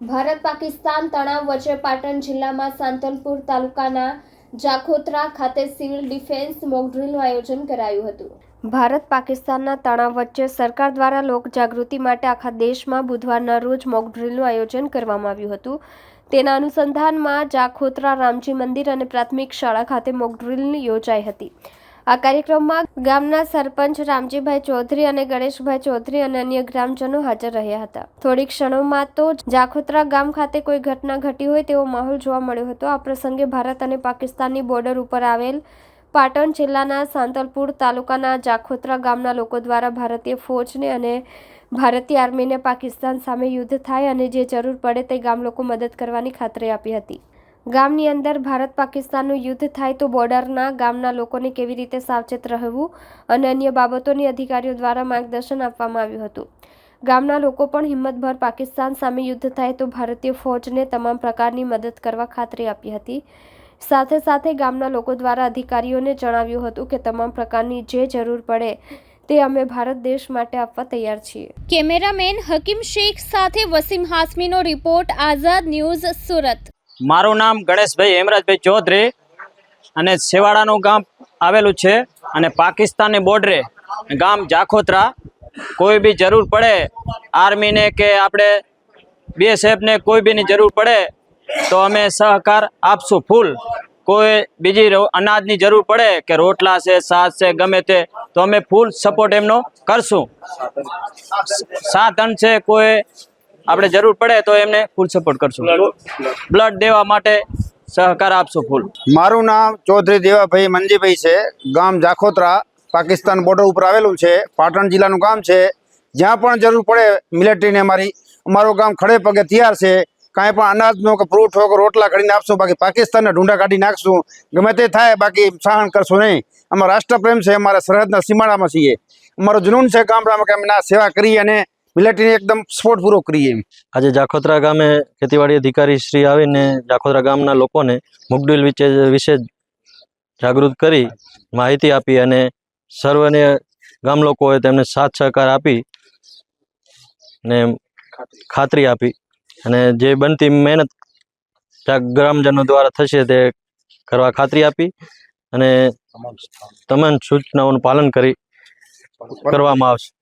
ભારત પાકિસ્તાન તણાવ વચ્ચે પાટણ જિલ્લામાં સાંતલપુર તાલુકાના જાખોત્રા ખાતે સિવિલ ડિફેન્સ મોકડ્રીલનું આયોજન કરાયું હતું. ભારત પાકિસ્તાનના તણાવ વચ્ચે સરકાર દ્વારા લોક જાગૃતિ માટે આખા દેશમાં બુધવારના રોજ મોકડ્રીલનું આયોજન કરવામાં આવ્યું હતું. તેના અનુસંધાનમાં જાખોત્રા રામજી મંદિર અને પ્રાથમિક શાળા ખાતે મોકડ્રીલ યોજાઈ હતી. આ કાર્યક્રમમાં ગામના સરપંચ રામજીભાઈ ચૌધરી અને ગણેશભાઈ ચૌધરી અને અન્ય ગ્રામજનો હાજર રહ્યા હતા. થોડી ક્ષણોમાં તો જાખોત્રા ગામ ખાતે કોઈ ઘટના ઘટી હોય તેવો માહોલ જોવા મળ્યો હતો. આ પ્રસંગે ભારત અને પાકિસ્તાનની બોર્ડર ઉપર આવેલ પાટણ જિલ્લાના સાંતલપુર તાલુકાના જાખોત્રા ગામના લોકો દ્વારા ભારતીય ફોજને અને ભારતીય આર્મીને પાકિસ્તાન સામે યુદ્ધ થાય અને જે જરૂર પડે તે ગામ લોકો મદદ કરવાની ખાતરી આપી હતી. ગામની અંદર ભારત પાકિસ્તાનનું યુદ્ધ થાય તો બોર્ડરના ગામના લોકોને કેવી રીતે સાવચેત રહેવું અને અન્ય બાબતોની અધિકારીઓ દ્વારા માર્ગદર્શન આપવામાં આવ્યું હતું. ગામના લોકો પણ હિંમતભર પાકિસ્તાન સામે યુદ્ધ થાય તો ભારતીય ફોજને તમામ પ્રકારની મદદ કરવા ખાતરી આપી હતી. સાથે સાથે ગામના લોકો દ્વારા અધિકારીઓને જણાવ્યું હતું કે તમામ પ્રકારની જે જરૂર પડે તે અમે ભારત દેશ માટે આપવા તૈયાર છીએ. કેમેરામેન હકીમ શેખ સાથે વસીમ હાસમીનો રિપોર્ટ આઝાદ ન્યૂઝ સુરત. મારું નામ ગણેશભાઈ હેમરાજભાઈ ચૌધરી અને છેવાડાનું ગામ આવેલું છે અને પાકિસ્તાનની બોર્ડરે ગામ જાખોત્રા. કોઈ બી જરૂર પડે આર્મીને કે આપણે બીએસએફને કોઈ બીની જરૂર પડે તો અમે સહકાર આપશું ફૂલ. કોઈ બીજી અનાજની જરૂર પડે કે રોટલા છે શાક છે, ગમે તે, તો અમે ફૂલ સપોર્ટ એમનો કરશું. સાધન છે, કોઈ આપણે જરૂર પડે તો એમને ફૂલ સપોર્ટ કરશું. બ્લડ દેવા માટે સહકાર આપશું ફૂલ મારું નામ ચૌધરી દેવાભાઈ મંજીભાઈ છે. ગામ જાખોત્રા પાકિસ્તાન બોર્ડર ઉપર આવેલું છે. પાટણ જિલ્લાનું ગામ છે. જ્યાં પણ જરૂર પડે મિલિટરીને અમારી અમારું ગામ ખડે પગે તૈયાર છે. કાંઈ પણ અનાજનો કે ફ્રૂટ હોય કે રોટલા કાઢીને આપશું. બાકી પાકિસ્તાનના ઢૂંઢા કાઢી નાખશું. ગમે તે થાય બાકી સહન કરશું નહીં. અમારો રાષ્ટ્રપ્રેમ છે. અમારા સરહદના સીમાડામાં છીએ. અમારો જુનૂન છે ગામડામાં કે અમે ના સેવા કરીએ અને મિલિટરીને એકદમ સપોર્ટ પૂરો કરીએ એમ. આજે જાખોત્રા ગામે ખેતીવાડી અધિકારી શ્રી આવીને જાખોત્રા ગામના લોકોને મુગડુલ વિશે વિશે જાગૃત કરી માહિતી આપી અને સર્વને ગામ લોકોએ તેમને સાથ સહકાર આપી ને ખાતરી આપી. અને જે બનતી મહેનત ગ્રામજનો દ્વારા થશે તે કરવા ખાતરી આપી અને તમામ સૂચનાઓનું પાલન કરી કરવામાં આવશે.